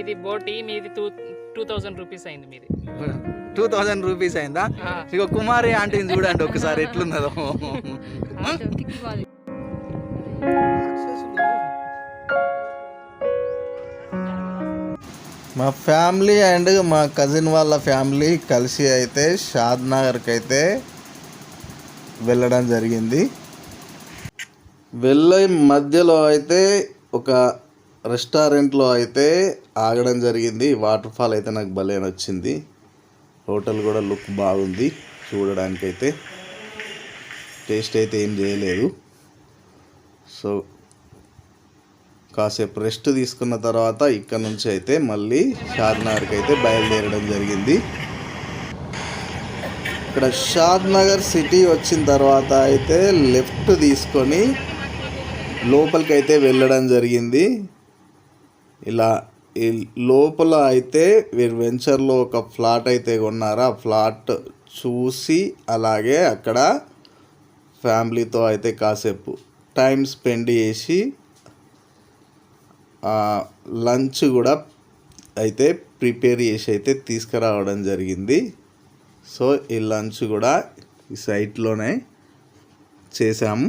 ఇది బోటి మీది టూ టూ థౌజండ్ రూపీస్ అయింది మీది. టూ థౌజండ్ రూపీస్ అయిందా? ఇక కుమారి ఆంటీని చూడండి ఒకసారి ఎట్లున్నదో. మా ఫ్యామిలీ అండ్ మా కజిన్ వాళ్ళ ఫ్యామిలీ కలిసి అయితే షాద్ నగర్కి అయితే వెళ్ళడం జరిగింది. వెళ్ళే మధ్యలో అయితే ఒక రెస్టారెంట్లో అయితే ఆగడం జరిగింది. వాటర్ ఫాల్ అయితే నాకు భలే నచ్చింది. హోటల్ కూడా లుక్ బాగుంది చూడడానికైతే. టేస్ట్ అయితే ఏం చేయలేదు. సో కాసేపు రెస్ట్ తీసుకున్న తర్వాత ఇక్కడ నుంచి అయితే మళ్ళీ షాద్నగర్కి అయితే బయలుదేరడం జరిగింది. ఇక్కడ షాద్నగర్ సిటీ వచ్చిన తర్వాత అయితే లెఫ్ట్ తీసుకొని లోపలికి అయితే వెళ్ళడం జరిగింది. ఇలా ఈ లోపల అయితే వీరు వెంచర్లో ఒక ఫ్లాట్ అయితే కొన్నారు? ఆ ఫ్లాట్ చూసి అలాగే అక్కడ ఫ్యామిలీతో అయితే కాసేపు టైం స్పెండ్ చేసి లంచ్ కూడా అయితే ప్రిపేర్ చేసి అయితే తీసుకురావడం జరిగింది. సో ఈ లంచ్ కూడా ఈ సైట్లోనే చేసాము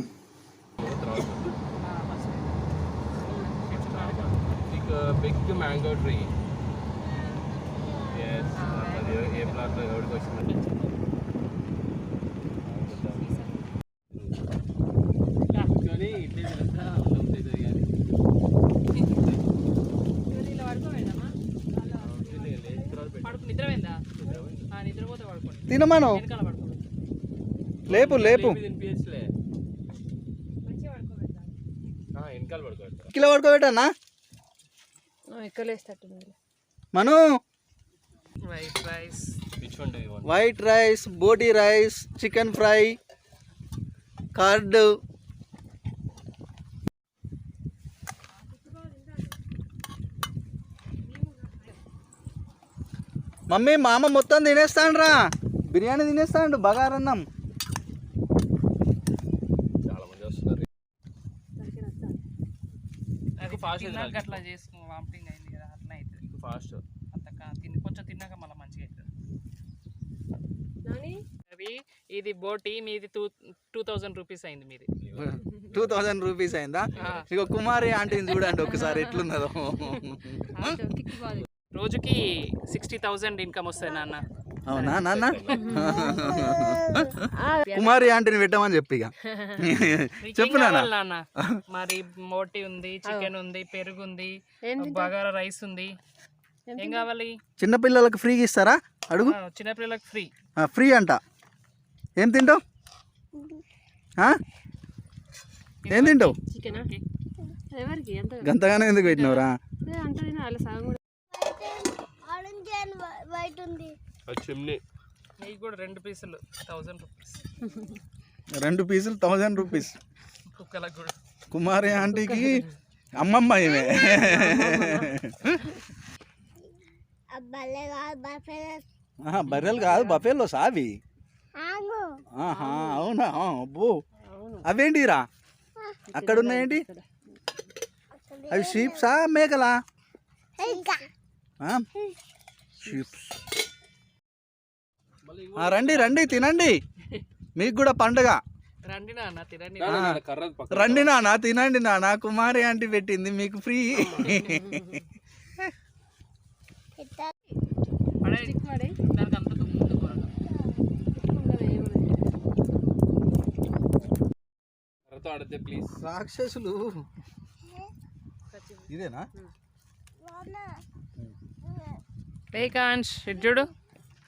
తెలుసా ఉంటుంది కానీ పడుకు నిద్రపోయిందా ఆ, నిద్రపోతే పడుకోండి తినమను లేపు లేపు కిలో ఎక్కలేస్తట్టుంది మను! వైట్ రైస్ వైట్ రైస్ బోటీ rice chicken fry curd mummy మామ మొత్తం తినేస్తాండ్రా. బిర్యానీ తినేస్తాండు బగారన్నం. తినాలి. అట్లా చేసుకో వామిటింగ్ అయింది కదా అట్లా అవుతుంది ఫాస్ట్. అంత కా- తిని కొంచెం తిన్నాక మళ్ళీ మంచిగా అవుతుంది అది ఇది బోటి మీది టూ టూ థౌజండ్ రూపీస్ అయింది మీది. టూ థౌజండ్ రూపీస్ అయిందా? ఇక కుమారి ఆంటీని చూడండి ఒకసారి ఎట్లున్నదో. రోజుకి సిక్స్టీ థౌజండ్ ఇన్కమ్ వస్తుంది నాన్న. అవునా? నాన్న? కుమారి ఆంటీని పెట్టమని చెప్పి ఇక. చెప్పు నాన్న. మరి మోటి ఉంది చికెన్ ఉంది పెరుగు ఉంది బగారా రైస్ ఉంది. ఏం కావాలి? చిన్నపిల్లలకు ఫ్రీగా ఇస్తారా? అడుగు. చిన్నపిల్లలకు ఫ్రీ. ఫ్రీ అంట. ఏం తింటావు? ఏం తింటావు? చికెనా? ఎవరికి? ఎంత? గంతగానే ఎందుకు పెట్టినవురా? చిమ్ని. నీకు కూడా రెండు పీసులు థౌజండ్ రూపీస్ రెండు పీసులు థౌజండ్ రూపీస్ కుక్కలకు కూడా. కుమారి ఆంటీకి అమ్మమ్మ ఆహా, బర్రెలు కాదు బఫేలో సావి. ఆహా, అవునా? అబ్బో. అవేంటిరా? అక్కడ ఉన్నాయేంటి అవి షీప్సా మేకలా? షీప్స్ రండి రండి తినండి. మీకు కూడా పండుగ. రండి నాన్న తినండి. రండి నాన్న తినండి నాన్న. కుమారి ఆంటీ పెట్టింది మీకు ఫ్రీ. రాక్షసులు. ఇదేనా? ఇటు చూడు.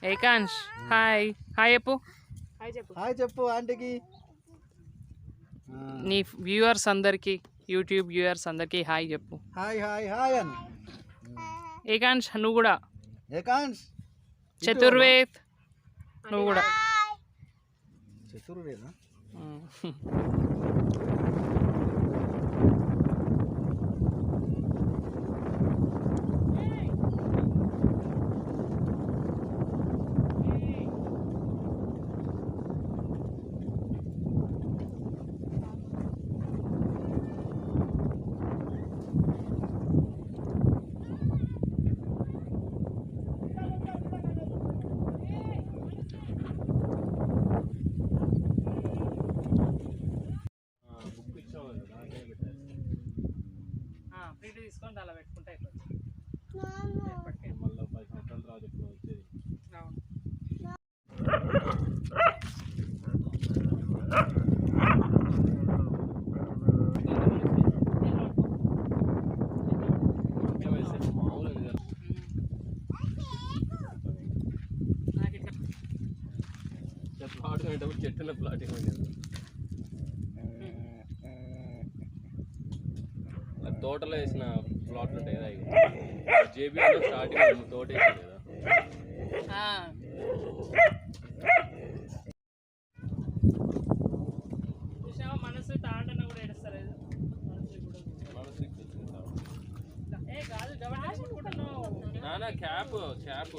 ఏకాంష్ హాయ్. హాయ్ చెప్పు. హాయ్ చెప్పు. హాయ్ చెప్పు ఆంటీకి. నీ వ్యూవర్స్ అందరికి యూట్యూబ్ వ్యూవర్స్ అందరికి హాయ్ చెప్పు. హాయ్ హాయ్ హాయ్ అని. ఏకాంష్ నువ్వు కూడా. ఏకాంష్ చతుర్వేద్ నువ్వు కూడా. ప్రింట్ తీసుకొని అలా పెట్టుకుంటే అయిపోతుంది. మళ్ళీ పది సంవత్సరాలు రాదు ఇప్పుడు వచ్చేది అవును చెట్లు ఆడుకునేటప్పుడు చెట్టులో ప్లాటింగ్ ఉండేది తోటలో వేసిన ప్లాట్లు ఉంటాయి కదా జేబీలో స్టార్టింగ్ తోట వేసింది కదా. మనసు తాండన కూడా ఏడుస్తారు ఏదో. మనసు కూడా మనసు ఎక్కుతుంది. ఏ కాదు గవర్నమెంట్ కొట్టుకుంటున్నావు నానా క్యాప్ క్యాప్.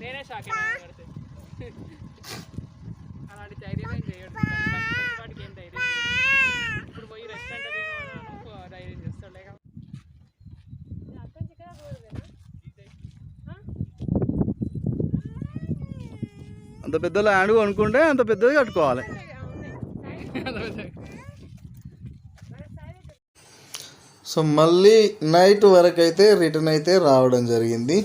నేనే షాక్ ధైర్యం ఏం చేయడు ఏం ధైర్యం. ఇప్పుడు పోయి రెస్టారెంట్ ధైర్యం చేస్తాడులే కదా. అంత పెద్దలో హ్యాండ్ కొనుక్కుంటే అంత పెద్దది కట్టుకోవాలి సో మళ్ళీ నైట్ వరకు అయితే రిటర్న్ అయితే రావడం జరిగింది